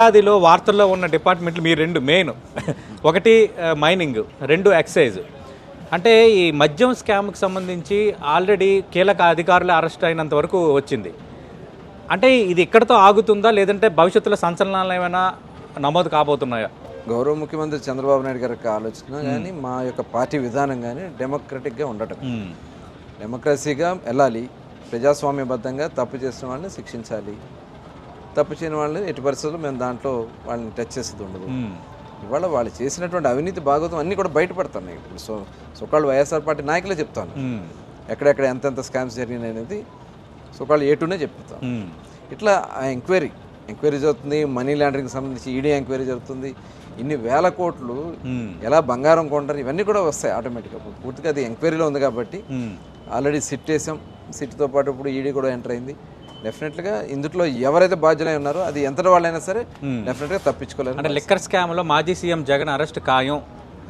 ఏడాదిలో వార్తల్లో ఉన్న డిపార్ట్మెంట్లు మీ రెండు మెయిన్ ఒకటి మైనింగ్ రెండు ఎక్సైజ్ అంటే ఈ మద్యం స్కామ్కి సంబంధించి ఆల్రెడీ కీలక అధికారులు అరెస్ట్ అయినంత వరకు వచ్చింది. అంటే ఇది ఇక్కడతో ఆగుతుందా లేదంటే భవిష్యత్తులో సంచలనాలు ఏమైనా నమోదు కాబోతున్నాయా? గౌరవ ముఖ్యమంత్రి చంద్రబాబు నాయుడు గారి ఆలోచన కానీ మా యొక్క పార్టీ విధానం కానీ డెమోక్రటిక్గా ఉండటం. డెమోక్రసీగా వెళ్ళాలి. ప్రజాస్వామ్యబద్ధంగా తప్పు చేసిన వాళ్ళని శిక్షించాలి. తప్పు చేయని వాళ్ళని ఎట్టి పరిస్థితుల్లో మేము దాంట్లో వాళ్ళని టచ్ చేసేది ఉండదు. ఉమ్, ఇవాళ వాళ్ళు చేసినటువంటి అవినీతి భాగవతం అన్నీ కూడా బయటపడుతున్నాయి. ఇప్పుడు సో సొకాళ్ళు వైఎస్ఆర్ పార్టీ నాయకులే చెప్తాను. ఉమ్, ఎక్కడెక్కడ ఎంతెంత స్కామ్స్ జరిగినాయి అనేది సొకాళ్ళు ఏటునే చెప్తాను ఉమ్, ఇట్లా ఆ ఎంక్వైరీ ఎంక్వైరీ జరుగుతుంది మనీ లాండరింగ్కి సంబంధించి ఈడీ ఎంక్వైరీ జరుగుతుంది. ఇన్ని వేల కోట్లు ఎలా బంగారం కొంటారు ఇవన్నీ కూడా వస్తాయి ఆటోమేటిక్గా. పూర్తిగా అది ఎంక్వైరీలో ఉంది కాబట్టి. ఆల్రెడీ సిట్ వేసాం. సిట్తో పాటు ఇప్పుడు ఈడీ కూడా ఎంటర్ అయింది. డెఫినెట్గా ఇందులో ఎవరైతే బాధ్యులై ఉన్నారో అది ఎంతటి వాళ్ళైనా సరే డెఫినెట్గా తప్పించుకోలేరు. అంటే లిక్కర్ స్కామ్లో మాజీ సీఎం జగన్ అరెస్ట్ ఖాయం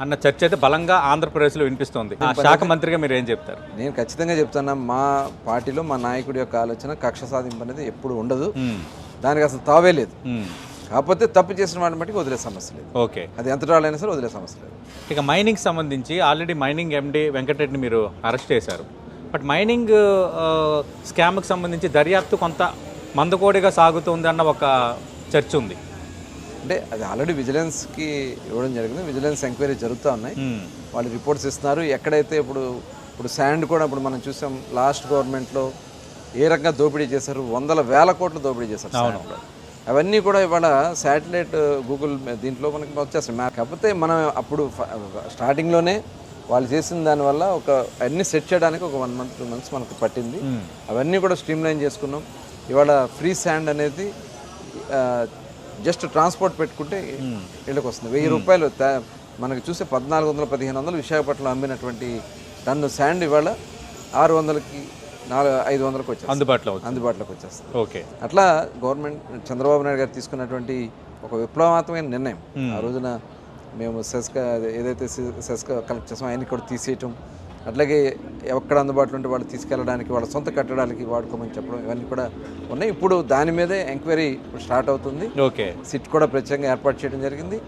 అన్న చర్చ అయితే బలంగా ఆంధ్రప్రదేశ్లో వినిపిస్తోంది. శాఖ మంత్రిగా మీరు ఏం చెప్తారు? నేను ఖచ్చితంగా చెప్తున్నా మా పార్టీలో మా నాయకుడి యొక్క ఆలోచన కక్ష సాధింపు అనేది ఎప్పుడు ఉండదు. ఉమ్, దానికి అసలు తావే లేదు. ఉమ్, కాకపోతే తప్పు చేసిన వాడిని బట్టి వదిలే సమస్య లేదు. ఓకే అది ఎంతటి వాళ్ళైనా సరే వదిలే సమస్య లేదు. ఇక మైనింగ్ సంబంధించి ఆల్రెడీ మైనింగ్ ఎండి వెంకటరెడ్డిని మీరు అరెస్ట్ చేశారు. బట్ మైనింగ్ స్కామ్కి సంబంధించి దర్యాప్తు కొంత మందకోడిగా సాగుతుంది అన్న ఒక చర్చ ఉంది. అంటే అది ఆల్రెడీ విజిలెన్స్కి ఇవ్వడం జరిగింది. విజిలెన్స్ ఎంక్వైరీ జరుగుతూ ఉన్నాయి. వాళ్ళు రిపోర్ట్స్ ఇస్తున్నారు. ఎక్కడైతే ఇప్పుడు ఇప్పుడు శాండ్ కూడా ఇప్పుడు మనం చూసాం లాస్ట్ గవర్నమెంట్లో ఏ రకంగా దోపిడీ చేశారు? వందల వేల కోట్లు దోపిడీ చేశారు. అవన్నీ కూడా ఇవాళ శాటిలైట్ గూగుల్ దీంట్లో మనకి వచ్చేస్తాయి కాకపోతే మనం అప్పుడు స్టార్టింగ్లోనే వాళ్ళు చేసిన దానివల్ల ఒక అన్ని సెట్ చేయడానికి ఒక వన్ మంత్ టూ మంత్స్ మనకు పట్టింది. అవన్నీ కూడా స్ట్రీమ్ లైన్ చేసుకున్నాం. ఇవాళ ఫ్రీ శాండ్ అనేది జస్ట్ ట్రాన్స్పోర్ట్ పెట్టుకుంటే వీళ్ళకి వస్తుంది. వెయ్యి రూపాయలు తా- మనకి చూస్తే పద్నాలుగు వందల పదిహేను వందలు విశాఖపట్నంలో అమ్మినటువంటి టన్ను శాండ్ ఇవాళ ఆరు వందలకి నాలుగు ఐదు వందలకు వచ్చేస్తుంది. అందుబాటులో అందుబాటులోకి వచ్చేస్తుంది. ఓకే. అట్లా గవర్నమెంట్ చంద్రబాబు నాయుడు గారు తీసుకున్నటువంటి ఒక విప్లవాత్మకమైన నిర్ణయం. ఆ రోజున మేము సెస్కా ఏదైతే సెస్కా కలెక్ట్ చేసామో ఆయన్ని కూడా తీసేయటం. అట్లాగే ఎక్కడ అందుబాటులో ఉంటే వాళ్ళు తీసుకెళ్ళడానికి వాళ్ళ సొంత కట్టడానికి వాడుకోమని చెప్పడం ఇవన్నీ కూడా ఉన్నాయి. ఇప్పుడు దాని మీదే ఎంక్వైరీ స్టార్ట్ అవుతుంది. ఓకే. సిట్ కూడా ప్రత్యేకంగా ఏర్పాటు చేయడం జరిగింది.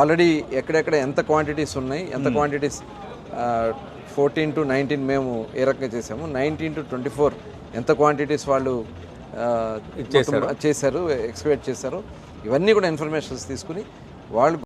ఆల్రెడీ ఎక్కడెక్కడ ఎంత క్వాంటిటీస్ ఉన్నాయి ఎంత క్వాంటిటీస్ ఫోర్టీన్ టు నైన్టీన్ మేము ఏ రకంగా చేసాము? నైన్టీన్ టు ట్వంటీ ఫోర్ ఎంత క్వాంటిటీస్ వాళ్ళు చేశారు? ఎక్స్పెక్ట్ చేశారు ఇవన్నీ కూడా ఇన్ఫర్మేషన్స్ తీసుకుని వాళ్ళు